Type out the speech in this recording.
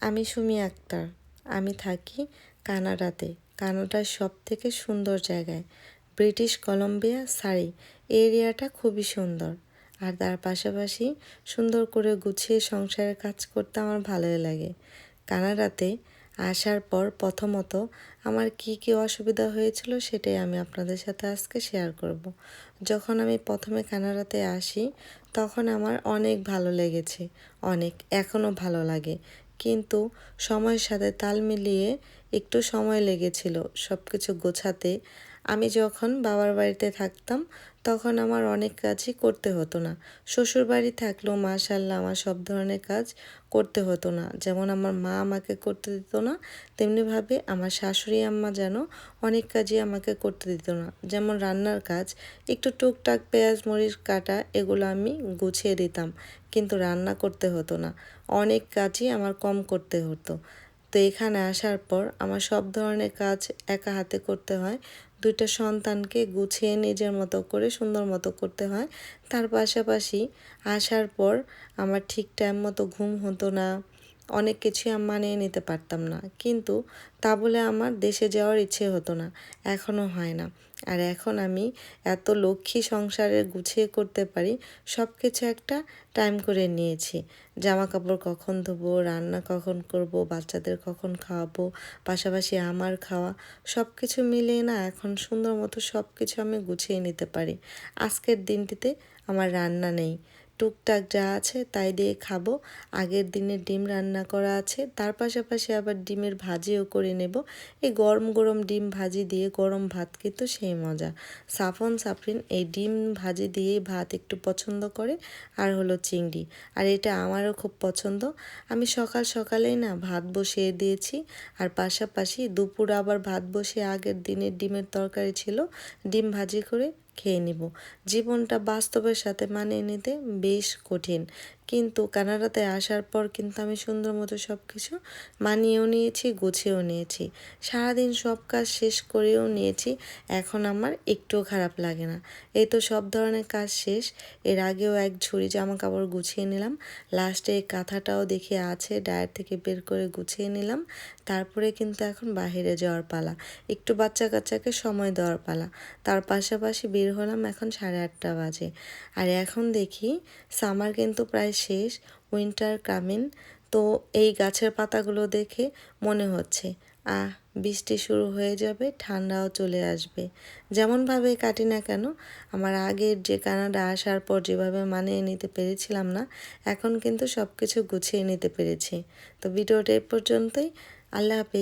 আমি সুমি আক্তার। আমি থাকি কানাডাতে। কানাডার সব থেকে সুন্দর জায়গায়। ব্রিটিশ কলম্বিয়া, সারি। এরিয়াটা খুবই সুন্দর। আর তার পাশাপাশি সুন্দর করে গুছিয়ে সংসারের কাজ করতে আমার ভালোই লাগে। কানাডাতে আসার পর প্রথমত আমার কি কি অসুবিধা হয়েছিল সেটাই আমি আপনাদের সাথে আজকে শেয়ার করব। যখন আমি প্রথমে কানাডাতে আসি, তখন আমার অনেক ভালো লেগেছে। অনেক। এখনও ভালো লাগে। কিন্তু সময়ের সাথে তাল মিলিয়ে একটু সময় লেগেছিল। সব কিছু গোছাতে আমি যখন বাবার বাড়িতে থাকতাম, তখন আমার অনেক কাজই করতে হতো না। শ্বশুর বাড়ি থাকলেও মাশাল্লাহ আমার সব ধরনের কাজ করতে হতো না। যেমন আমার মা আমাকে করতে দিত না তেমনিভাবে আমার শাশুড়ি আম্মা যেন অনেক কাজই আমাকে করতে দিত না। যেমন রান্নার কাজ, একটু টুকটাক পেঁয়াজ, মরিচ, কাটা এগুলো আমি গুছিয়ে দিতাম, কিন্তু রান্না করতে হতো না। অনেক কাজই আমার কম করতে হতো। তো এখানে আসার পর আমার সব ধরনের কাজ একা হাতে করতে হয় দুইটা সন্তানকে গুছিয়ে নিজের মতো করে, সুন্দর মতো করতে হয়। তার পাশাপাশি আসার পর আমার ঠিক টাইম মতো ঘুম হতো না। অনেক কিছুই আমি মানিয়ে নিতে পারতাম না। কিন্তু তা বলে আমার দেশে যাওয়ার ইচ্ছে হতো না, এখনও হয় না। আর এখন আমি এত লক্ষ্মী সংসারের গুছিয়ে করতে পারি সব কিছু একটা টাইম করে নিয়েছি। জামা কাপড় কখন ধোবো, রান্না কখন করব, বাচ্চাদের কখন খাওয়াবো, পাশাপাশি আমার খাওয়া সব কিছু মিলিয়ে না এখন সুন্দর মতো সব কিছু আমি গুছিয়ে নিতে পারি। আজকের দিনটিতে আমার রান্না নেই। টুকটাক যা আছে তাই দিয়ে খাব। আগের দিনে ডিম রান্না করা আছে, তার পাশাপাশি আবার ডিমের ভাজিও করে নেব। এই গরম গরম ডিম ভাজি দিয়ে গরম ভাত কিন্তু সেই মজা। সাফন, সাফরিন এই ডিম ভাজি দিয়েই ভাত একটু পছন্দ করে, আর হলো চিংড়ি। আর এটা আমারও খুব পছন্দ। আমি সকাল সকালেই না ভাত বসিয়ে দিয়েছি, আর পাশাপাশি দুপুর আবার ভাত বসে আগের দিনের ডিমের তরকারি ছিল, ডিম ভাজি করে খেয়ে নেব। জীবনটা বাস্তবের সাথে মানিয়ে নিতে বেশ কঠিন। কিন্তু কানাডাতে আসার পর কিন্তু আমি সুন্দর মতো সব কিছু মানিয়েও নিয়েছি, গুছিয়েও নিয়েছি। সারাদিন সব কাজ শেষ করেও নিয়েছি, এখন আমার একটুও খারাপ লাগে না। এই তো সব ধরনের কাজ শেষ, এর আগেও এক ঝুড়ি জামা কাপড় গুছিয়ে নিলাম লাস্টে এই কাঁথাটাও দেখে আছে, ডায়ের থেকে বের করে গুছিয়ে নিলাম, তারপরে কিন্তু এখন বাহিরে যাওয়ার পালা। একটু বাচ্চা কাচ্চাকে সময় দেওয়ার পালা, তার পাশাপাশি বের হলাম এখন সাড়ে আটটা বাজে। আর এখন দেখি সামার কিন্তু প্রায় শেষ, উইন্টার কামিন। তো এই গাছের পাতাগুলো দেখে মনে হচ্ছে, আহ, বৃষ্টি শুরু হয়ে যাবে, ঠান্ডাও চলে আসবে। যেমনভাবে কাটি না কেন, আমার আগের যে কানাডা আসার পর যেভাবে মানিয়ে নিতে পেরেছিলাম না, এখন কিন্তু সব কিছু গুছিয়ে নিতে পেরেছি। তো ভিডিওটা এ পর্যন্তই, আল্লাহ হাফিজ।